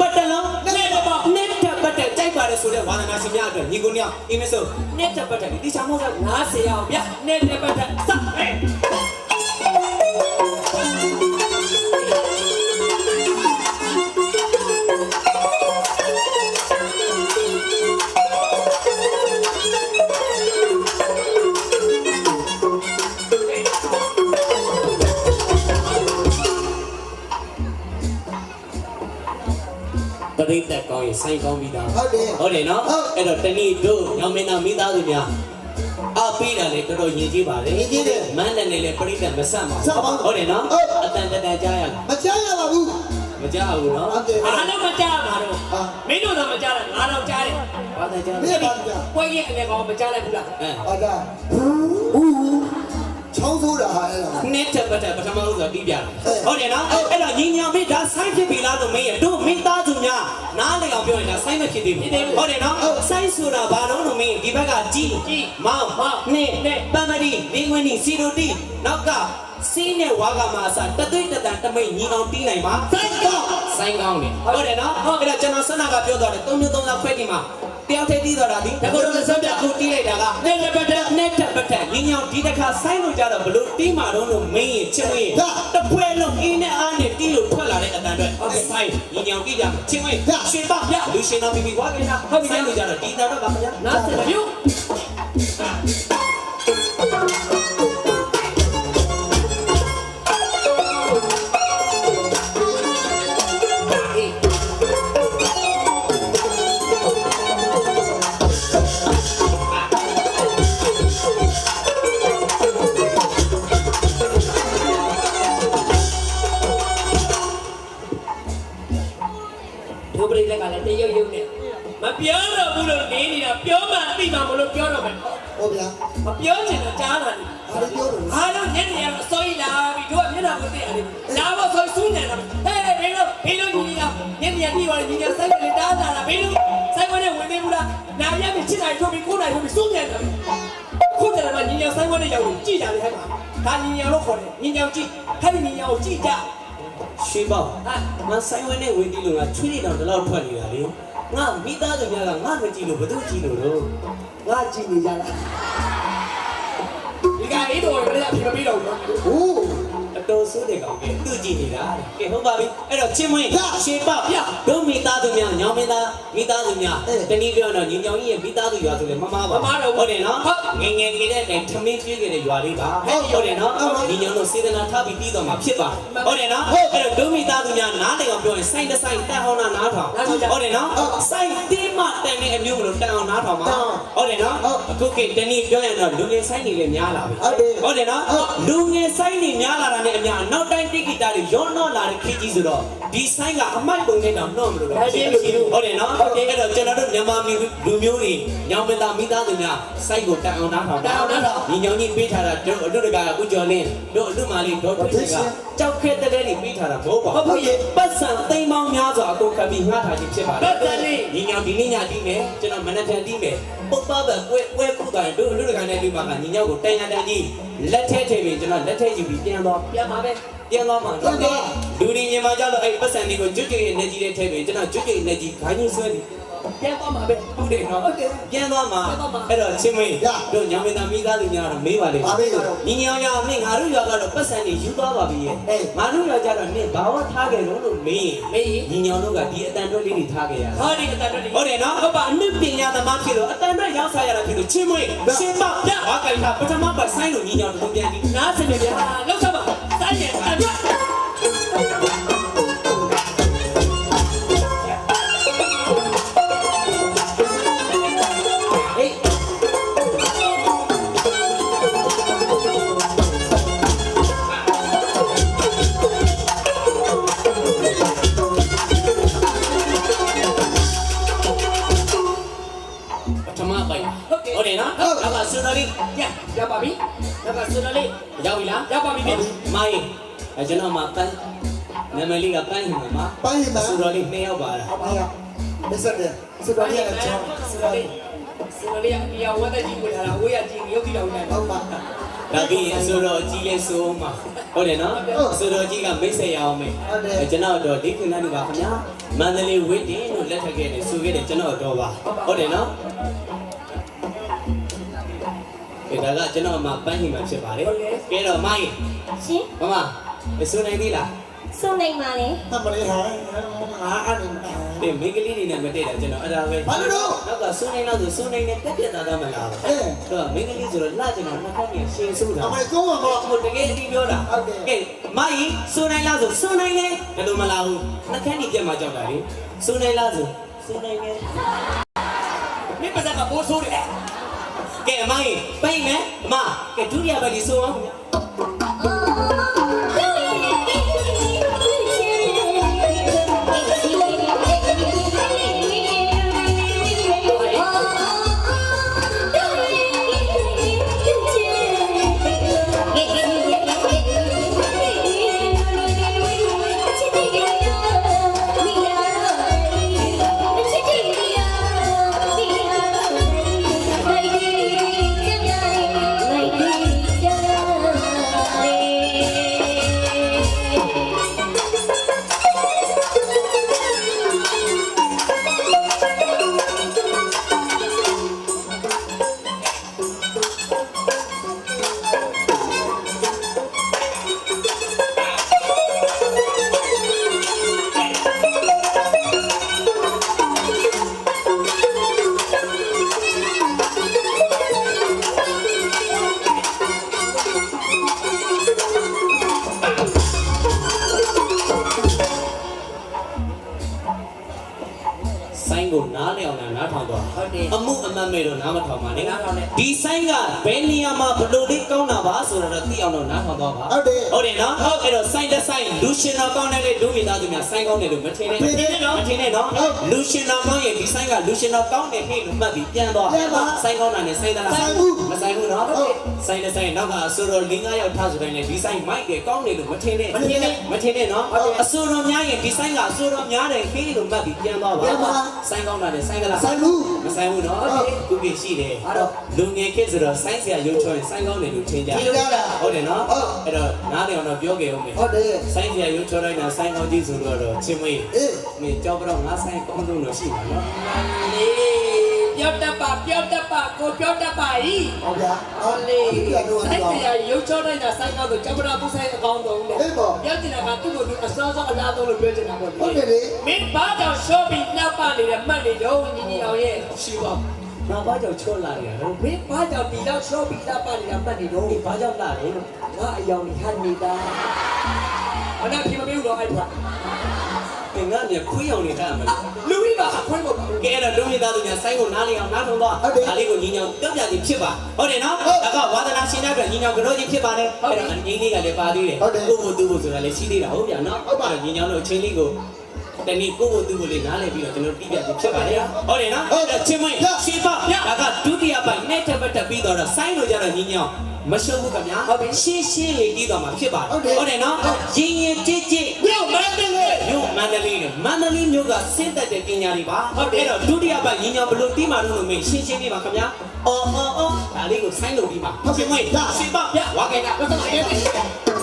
ပတ်တလုံးနဲ့ပေါ့နဲ့တက်ပတ်တက်ကြိုက်ပါတယ်ဆိုတဲ့ဝါသနာရှင်များအတွက်ညီကိုနှစ်ယောက်အင်းမဆိုနဲ့တက်ပတ်တက်ဒီချာမောက90အောင်ဗျနဲ့တက်ပတ်တက်စဟဲ့ ပရိသတ်ကောင်းရင်ဆိုင်ကောင်းပြီးသားဟုတ်တယ်ဟုတ်တယ်နော်ဟုတ်အဲ့တော့တနည်းတို့ညောင်မင်းသားမိသားစုများအပေးတာလေတော်တော်ယဉ်ကျေးပါလေယဉ်ကျေးတယ်မန်းတယ်လေပရိသတ်မဆန့်ပါဆန့်ပါဘူးဟုတ်တယ်နော်ဟုတ်အတန်တန်ကြားရမကြားရပါဘူးမကြားဘူးနော်ဟုတ်တယ်အားလုံးမကြားပါတော့ဟာမင်းတို့တော့မကြားတာငါတော့ကြားတယ်ဘာသာကြားမင်းပါကြားပွဲကြီးအနေကောင်မကြားလိုက်ဘူးလားအဲဟာဒါဦး ချောင်းဆိုးတာဟာအဲ့ဒါနဲ့တက်ပတ်တက်ပထမဦးဆိုတီးပြတယ်ဟုတ်ဟုတ်တယ်နော်အဲ့တော့ညီညာမိဒါဆိုင်ဖြစ်ပြီလားလို့မင်းရတို့မိသားစုများနားလေအောင်ပြောရင်ဒါဆိုင်မဖြစ်သေးဘူးဟုတ်တယ်နော်ဆိုင်ဆိုတာဘာလို့လို့မင်းဒီဘက်ကကြီးမောင်နဲ့နဲ့ပမရီလင်းဝင်းနီစီရိုတီနောက်ကစီးနဲ့ဝါကမာအစတသွေးတတန်တမိတ်ညီအောင်တီးနိုင်ပါဆိုင်ကောင်းဆိုင်ကောင်းတယ်ဟုတ်တယ်နော်အဲ့တော့ကျွန်တော်ဆန္ဒကပြောတော့တယ်၃မျိုး၃လောက်ခွဲဒီမှာ တယောက်တည်းတီးတော့တာဒီတကောတော့စက်ပြခုတီးလိုက်တာကနဲ့တက်ပတ်တက်နဲ့တက်ပတ်တက်ညီညောင်ဒီတစ်ခါဆိုင်လို့ကြတော့ဘလို့တီးမှာတော့လို့မင်းရင်ချင်ဝင်တပွဲလုံးအင်းနဲ့အားနဲ့တီးလို့ထွက်လာတဲ့အတန်အတွက်ဆိုင်ညီညောင်တီးကြချင်းဝင်ရွှေပပြလူရှင်တော်ပြီးပြီးဝါကိန်းဟုတ်ပြီဆိုင်လို့ကြတော့ဒီတန်တော့ကမညာနားစပြုတ် ပရိသက်ကလည်းတရုပ်ရုပ်နဲ့မပြောတော့ဘူးလို့နေနေတာပြောမှသိမှာမလို့ပြောတော့မယ်ဟုတ်ဗျာမပြောချင်တော့ကြားလာတယ်ဘာလို့ပြောလို့လဲအားလုံးညနေရတော့စိုးရိမ်လာပြီတို့ကမျက်နှာကိုသိရတယ်လာတော့ဆိုစူးနေတာဟဲ့ဘယ်လိုဘယ်လိုညီညာညနေရပြီးသွားတယ်ညီညာဆိုင်ကလေးတားတာလားဘယ်လိုဆိုင်ကနေဝင်နေဘူးလားနာရပြီချစ်နိုင်ထုတ်ပြီးကိုယ်နိုင်ထုတ်ပြီးစူးနေတာခုတည်းကညီညာဆိုင်ကနေရောက်ကြည့်ကြတယ်ဟဲ့မှာဒါညီညာလို့ခေါ်တယ်ညီညာကြည့်ဟဲ့ညီညာကိုကြည့်ကြ ရွှေပေါ့ငါဆိုင်ဝင်နဲ့ဝင်တီးလို့ငါချွေးနေတော့ဒီလောက်ထွက်နေတာလေငါမိသားစုများကငါမကြည့်လို့ဘယ်သူကြည့်လို့တော့ငါကြည့်နေကြတာဒီကလေးတော့လည်းအပြမပြီးတော့ဘူးဟူးအ တော်ဆိုးတဲ့ကောင်ကသူ့ကြည့်နေတာကဲဟုတ်ပါပြီအဲ့တော့ချင်းမွေးရရှေးပေါက်ရတို့မိသားစုများညောင်မင်းသားမိသားစုများအေးတနည်းပြောတော့ညီညောင်ကြီးရဲ့မိသားစုရွာဆိုလေမမားပါမမားတော့ဘူးဟုတ်တယ်နော်ဟုတ်ငယ်ငယ်ကြီးတဲ့တိုင်ထမင်းပြေးကြတဲ့ရွာလေးပါဟုတ်ဟုတ်တယ်နော်ဟုတ်ပါညီညောင်တို့စေတနာထားပြီးပြီးတော့မှာဖြစ်ပါမှန်ဟုတ်တယ်နော်ဟုတ်အဲ့တော့တို့မိသားစုများနားတယ်အောင်ပြောရင်စိုက်တစ်စိုက်တက်အောင်နားထောင်နားထောင်ကြဟုတ်တယ်နော်ဟုတ်စိုက်တင်း မတန်တဲ့အမျိုးလို့တက်အောင်နားထောင်ပါဟုတ်ဟုတ်တယ်နော်ဟုတ်အခုခေတ်တနည်းပြောရင်တော့လူငယ်ဆိုင်နေလည်းများလာပြီဟုတ်တယ်ဟုတ်တယ်နော်ဟုတ်လူငယ်ဆိုင်နေများလာတာနဲ့အများနောက်တိုင်းတိဂီတာတွေရောနှောလာတဲ့ခေတ်ကြီးဆိုတော့ဒီဆိုင်ကအမိုက်ပုံနဲ့တော့နှော့မလို့တော့ဟုတ်တယ်လို့ဟုတ်တယ်နော်ဟုတ်တယ်အဲ့တော့ကျွန်တော်တို့မြန်မာမျိုးလူမျိုးတွေညောင်မင်းသားမိသားစုများစိုက်ကိုတက်အောင်နားထောင်တက်အောင်နားထောင်ညီညောင်ကြီးပေးထားတာတို့အလူတကာကဦးကျော်လင်းတို့အလူမာလေးတို့ပြည်ကကြောက်ခဲတဲ့တဲ့တွေပေးထားတာမဟုတ်ပါဟုတ်ပြီပတ်စံသိမ်းပေါင်းများစွာအကုန်ခပ်ပြီးငှားထားခြင်းဖြစ်ပါတပတ်ယ်စံလေးညီညောင်ဒီနေ့ညတီးမယ်ကျွန်တော်မနက်ဖြန်တီးမယ်ပုတ်ပါပဲကွဲကွဲခုတိုင်းတို့အလူတကာနဲ့ဒီမှာကညီညောင်ကိုတန်ရတန်ကြီးလက်ထဲထည့်ပြီးကျွန်တော်လက်ထဲယူပြီးပြန်တော့ပြန်ပါပဲပြန်သွားမှာပြန်သွားလူဒီညီမကြောက်လို့အဲ့ပတ်စံတွေကိုကျွတ်ကျွတ်ရဲ့နေကြီးတွေထည့်ပြီးကျွန်တော်ကျွတ်ကျွတ်ရဲ့နေကြီးခိုင်းချင်းဆွဲပြီး ပြန်သွားမှာပဲဟုတ်တယ်နော်ဟုတ်တယ်ပြန်သွားမှာပြန်သွားမှာအဲ့တော့ချင်းမင်းရတို့ညောင်မင်းသားမိသားစုများတော့မေးပါလေဘာမေးကြတော့ညီညောင်ရမင်းငါတို့ရွာကတော့ပတ်စံတွေယူသွားပါပြီရဲ့အေးငါတို့ရွာကြတော့နင့်ဘာဝထားခဲ့တော့လို့မေးရင်မေးရင်ညီညောင်တို့ကဒီအတန်တွဲလေးတွေထားခဲ့ရတာဟောဒီအတန်တွေဟုတ်တယ်နော်ဟုတ်ပါအနုပညာသမားဖြစ်လို့အတန်တွဲရောက်စားရတာဖြစ်လို့ချင်းမွေးရှင်းပါပြဘာကြိုင်တာပထမပတ်ဆိုင်လို့ညီညောင်တို့ပြန်ပြီးနားစင်ပြလောက်စားပါစား ပြီနောက်ကစရလေးရောက်ပြီလားရပါပြီလေမိုင်းအဲကျွန်တော်မှပန်းနာမည်လေးကပန်းဟင်မှာပိုင်းရင်မှာစွန်တော်လေးနှစ်ယောက်ပါလားဟုတ်ပါရဲ့မစ္စတယ်စတော်ရတဲ့ချောင်းစစတော်ရလေးစရလေးအပြာဝတ်တဲ့ကြီးကိုလာတာဝေးရကြီးရုပ်ကြည့်တော့နေဟုတ်ပါဟဒါပြီးရင်အစိုးရအကြီးလဲဆိုးမှာဟုတ်တယ်နော်အစိုးရကြီးကမိတ်ဆက်ရအောင်မေကျွန်တော်တော့ဒီခင်ဗျားတို့ပါခင်ဗျာမန္တလေးဝိတ်တင်လို့လက်ထပ်ခဲ့တယ်ဆိုခဲ့တယ်ကျွန်တော်တော့ပါဟုတ်တယ်နော် ဒီဒါကကျွန်တော်မှပန်းဟိမှဖြစ်ပါတယ်ကဲတော့မိုင်းရှင်မမအစိုးနိုင်သေးလားစုံနိုင်ပါလေအမလေးဟာငါအဲ့ဒီဒီမိန်းကလေးတွေနဲ့မတည့်တာကျွန်တော်အဲ့ဒါပဲဘာလို့တော့နောက်ကစိုးနိုင်တော့ဆိုစိုးနိုင်နဲ့တက်ပြတ်သားသားမလားအဲတော့မိန်းကလေးဆိုတော့လှကျွန်တော်နှစ်ခါကြီးရှင်းစိုးတာအမလေးကောင်းပါတော့ဟိုတကယ်အတီးပြောတာဟုတ်ကဲ့ကဲမိုင်းစိုးနိုင်လားဆိုစိုးနိုင်လေဘယ်လိုမလားဘူးနှစ်ခါကြီးပြတ်မှကြောက်တာလေစိုးနိုင်လားဆိုစိုးနိုင်လေမင်းပါစကဘိုးဆိုးတယ် ကဲအမိုင်းပိတ်မယ်အမကဲဒုတိယဘက်ဒီစိုးအောင် နားလည်အောင်နားထောင်တော့ဟုတ်တယ်အမှုအမှတ်မဲ့တော့နားမထောင်ပါနဲ့နားထောင်နဲ့ဒီဆိုင်ကဘယ်နေရာမှာဘလို့လေးကောင်းတာပါဆိုတော့သိအောင်တော့နားထောင်တော့ပါဟုတ်တယ်ဟုတ်တယ်နော်အဲ့တော့ဆိုင်တစ်ဆိုင်လူရှင်တော်ကောင်းတဲ့လေလူမိသားစုများဆိုင်ကောင်းတယ်လို့မထင်နဲ့မထင်နဲ့နော်မထင်နဲ့နော်လူရှင်တော်ကောင်းရဲ့ဒီဆိုင်ကလူရှင်တော်ကောင်းတယ်ဟဲ့လို့မှတ်ပြီးပြန်သွားပြန်သွားဆိုင်ကောင်းတာနဲ့ဆိုင်သလားဆိုင်ဘူးမဆိုင်ဘူးနော်ဟုတ်ဆိုင်တစ်ဆိုင်နောက်ကဆိုတော့၄၅ယောက်ထားဆိုတိုင်းလေဒီဆိုင်မိုက်တယ်ကောင်းတယ်လို့မထင်နဲ့မထင်နဲ့မထင်နဲ့နော်အဆိုတော်များရင်ဒီဆိုင်ကအဆိုတော်များတယ်ဟဲ့လို့မှတ်ပြီးပြန်သွားပါပြန်သွားဆိုင်ကောင်းတာနဲ့ဆိုင်သလားဆိုင်ဘူးမဆိုင်ဘူးနော်ဟုတ်ခုကိရှိတယ်အဲ့တော့လူငယ်ခေတ်ဆိုတော့ဆိုင်းဆရာရုပ်ချောရင်ဆိုင်းကောင်းတယ်လို့ထင်ကြထင်ကြတာဟုတ်တယ်နော်ဟုတ်အဲ့တော့နားတယ်အောင်တော့ပြောကြအောင်မယ်ဟုတ်တယ်ဆိုင်းဆရာရုပ်ချောလိုက်တာဆိုင်းကောင်းကြီးဆိုတော့တော့ချင်းမွေးအေးမင်းကြောက်တော့ငါဆိုင်းကောင်းလို့လို့ရှိပါနော်လေပြောတတ်ပါပြောတတ်ပါကိုပြောတတ်ပါဤဟုတ်ဗျာဟောလေဒီကတော့စိုတော့က်တရားရုပ်ချောတိုင်းတာစိုက်ကောက်ကိုကျမနာပူဆိုင်အကောင်းဆုံးတဲ့အေးပေါ့ပြောချင်တာကသူ့ကိုသူအစောဆုံးအလားဆုံးလို့ပြောချင်တာပေါ့ဟုတ်တယ်လေမင်းဘာကြောင့်ရှော့ ပြီးနောက်ပါနေတဲ့မှတ်နေတော့ညီညီအောင်ရဲ့ရှိပါငါဘာကြောင့်ချောလာနေရလဲမင်းဘာကြောင့်ဒီလောက်ရှော့ပြီးနောက်ပါနေတာမှတ်နေတော့ဒီဘာကြောင့်လာလဲလို့ငါအယောင်ကြီးဟန်နေတာအနာပြမမေးဘူးတော့အဲ့ဒါသင်ကမြေခွေးအောင်နေတာမလားလူကြီးပါခွင့်ဖို့ပါကဲအဲ့တော့လူမိသားစုများဆိုင်းကိုနားလည်အောင်နားထောင်တော့ဒါလေးကိုညီညောင်ပြောပြခြင်းဖြစ်ပါဟုတ်တယ်နော်ဒါကဝါသနာရှင်တဲ့အတွက်ညီညောင်ကြောကြီးဖြစ်ပါတယ်အဲ့တော့ညီလေးကလည်းပါသေးတယ်ကိုကိုသူ့ကိုဆိုတာလည်းရှိသေးတာဟုတ်ဗျာနော်ဟုတ်ပါညီညောင်တို့အချင်းလေးကို တနည်းကိုကိုသူ့ကိုလေးနားလည်ပြီးတော့ကျွန်တော်ပြပြခြင်းဖြစ်ပါတယ်ဟုတ်တယ်နော်အဲ့တော့ချင်းမွေးရှင်းပါဒါကဒုတိယပိုင်းနဲ့တက်ပတ်တက်ပြီးတော့ဆိုင်းလို့ကြတော့ညီညောင်မရှုပ်ဘူးခင်ဗျာဟုတ်ပြီရှင်းရှင်းလေးပြီးတော့မှာဖြစ်ပါတယ်ဟုတ်တယ်နော်ရင်ရင်ကြည်ကြည်ညောင်းမန်းတယ်လေမြို့မန္တလေးနဲ့မန္တလေးမြို့ကဆင်းသက်တဲ့ပညာတွေပါဟုတ်တယ်အဲ့တော့ဒုတိယပိုင်းညီညာဘလို့ပြီးမှလို့လို့မေးရှင်းရှင်းလေးပါခင်ဗျာအော်အော်အော်ဒါလေးကိုဆိုင်းလို့ပြီးပါဟုတ်ပြီမေးရှင်းပါဗျဝါကဲကဘာသာရေး